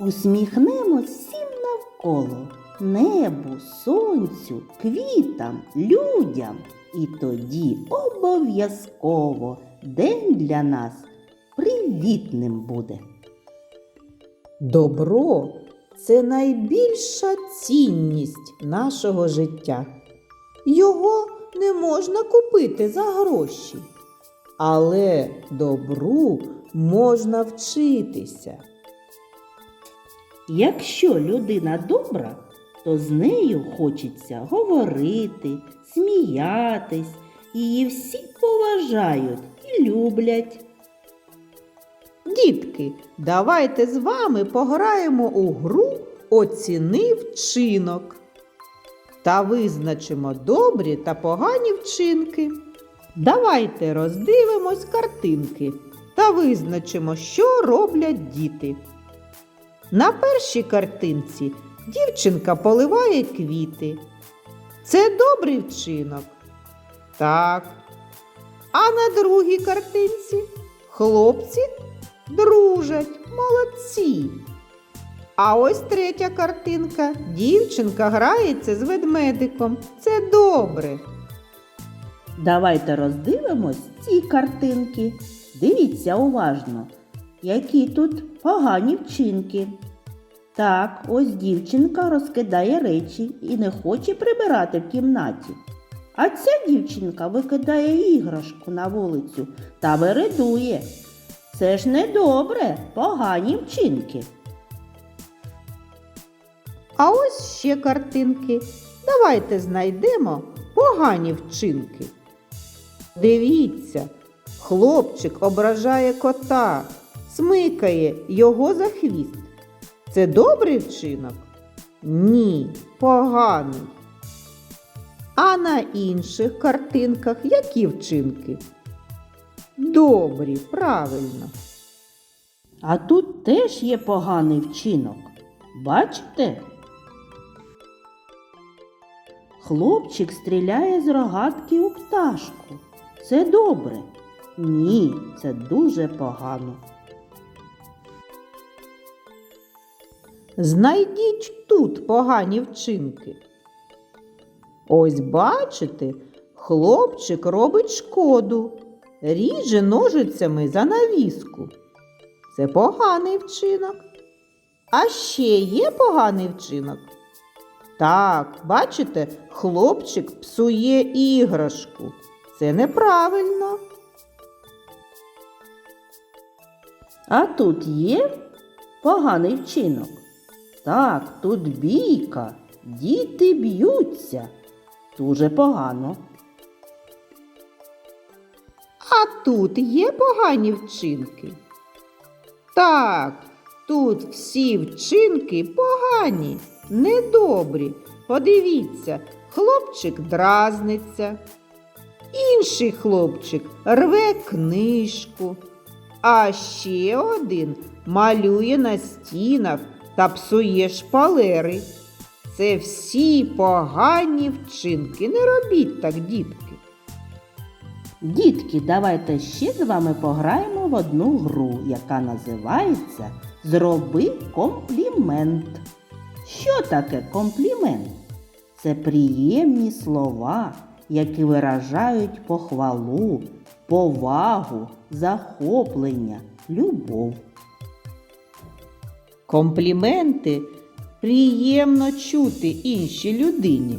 Усміхнемось всім навколо небу, сонцю, квітам, людям. І тоді обов'язково день для нас привітним буде. Добро це найбільша цінність нашого життя. Його не можна купити за гроші. Але добру можна вчитися. Якщо людина добра, то з нею хочеться говорити, сміятись, її всі поважають і люблять. Дітки, давайте з вами пограємо у гру Оціни вчинок та визначимо добрі та погані вчинки. Давайте роздивимось картинки та визначимо, що роблять діти. На першій картинці дівчинка поливає квіти. Це добрий вчинок. Так. А на другій картинці хлопці дружать, молодці. А ось третя картинка. Дівчинка грається з ведмедиком. Це добре. Давайте роздивимось ці картинки. Дивіться уважно, які тут погані вчинки. Так, ось дівчинка розкидає речі і не хоче прибирати в кімнаті. А ця дівчинка викидає іграшку на вулицю та вередує. Це ж недобре, погані вчинки. А ось ще картинки. Давайте знайдемо погані вчинки. Дивіться, хлопчик ображає кота, смикає його за хвіст. Це добрий вчинок? Ні, поганий. А на інших картинках які вчинки? Добрі, правильно. А тут теж є поганий вчинок. Бачите? Хлопчик стріляє з рогатки у пташку. Це добре? Ні, це дуже погано. Знайдіть тут погані вчинки. Ось бачите, хлопчик робить шкоду, ріже ножицями за навіску. Це поганий вчинок. А ще є поганий вчинок. Так, бачите, хлопчик псує іграшку. Це неправильно. А тут є поганий вчинок. Так, тут бійка, діти б'ються. Дуже погано. А тут є погані вчинки? Так, тут всі вчинки погані, недобрі. Подивіться, хлопчик дразниться, інший хлопчик рве книжку, а ще один малює на стінах та псує шпалери. Це всі погані вчинки. Не робіть так, дітки. Дітки, давайте ще з вами пограємо в одну гру, яка називається Зроби комплімент. Що таке комплімент? Це приємні слова, які виражають похвалу, повагу, захоплення, любов. Компліменти приємно чути іншій людині.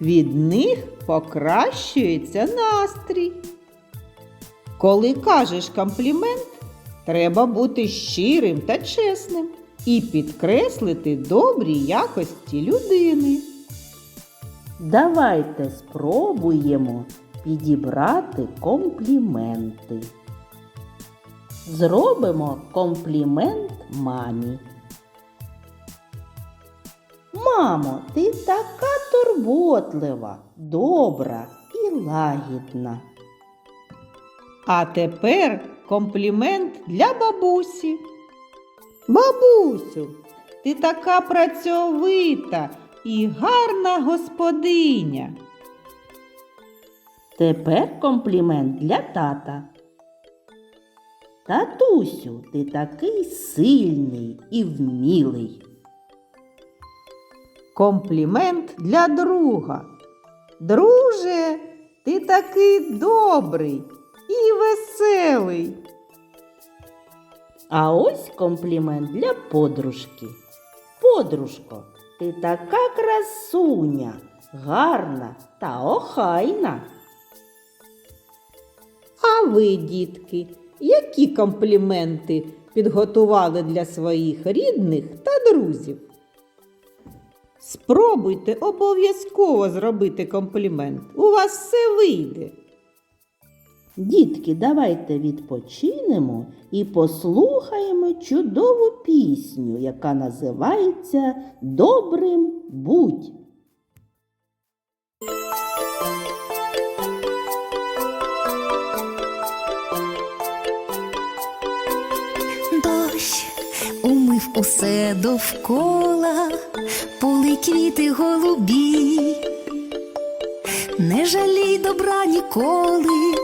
Від них покращується настрій. Коли кажеш комплімент, треба бути щирим та чесним і підкреслити добрі якості людини. Давайте спробуємо підібрати компліменти. Зробимо комплімент мамі. Мамо, ти така турботлива, добра і лагідна. А тепер комплімент для бабусі. Бабусю, ти така працьовита і гарна господиня. Тепер комплімент для тата. Татусю, ти такий сильний і вмілий. Комплімент для друга. Друже, ти такий добрий і веселий. А ось комплімент для подружки. Подружко, ти така красуня, гарна та охайна. А ви, дітки, які компліменти підготували для своїх рідних та друзів? Спробуйте обов'язково зробити комплімент. У вас все вийде. Дітки, давайте відпочинемо і послухаємо чудову пісню, яка називається Добрим будь. Дощ умив усе довкола, поли квіти голубі, не жалій добра ніколи,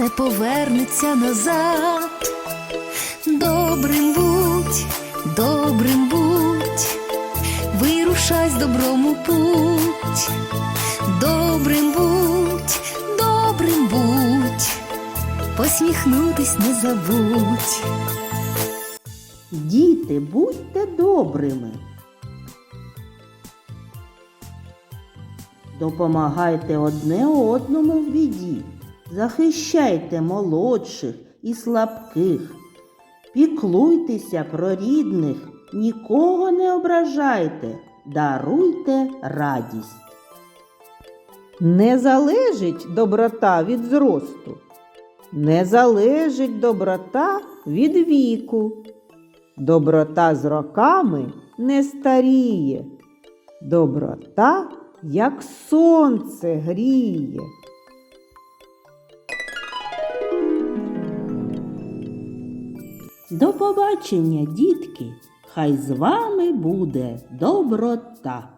все повернеться назад. Добрим будь, добрим будь, вирушай з добром у путь. Добрим будь, добрим будь, посміхнутись не забудь. Діти, будьте добрими. Допомагайте одне одному в біді, захищайте молодших і слабких, піклуйтеся про рідних, нікого не ображайте, даруйте радість. Не залежить доброта від зросту, не залежить доброта від віку. Доброта з роками не старіє. Доброта, як сонце гріє. До побачення, дітки! Хай з вами буде доброта!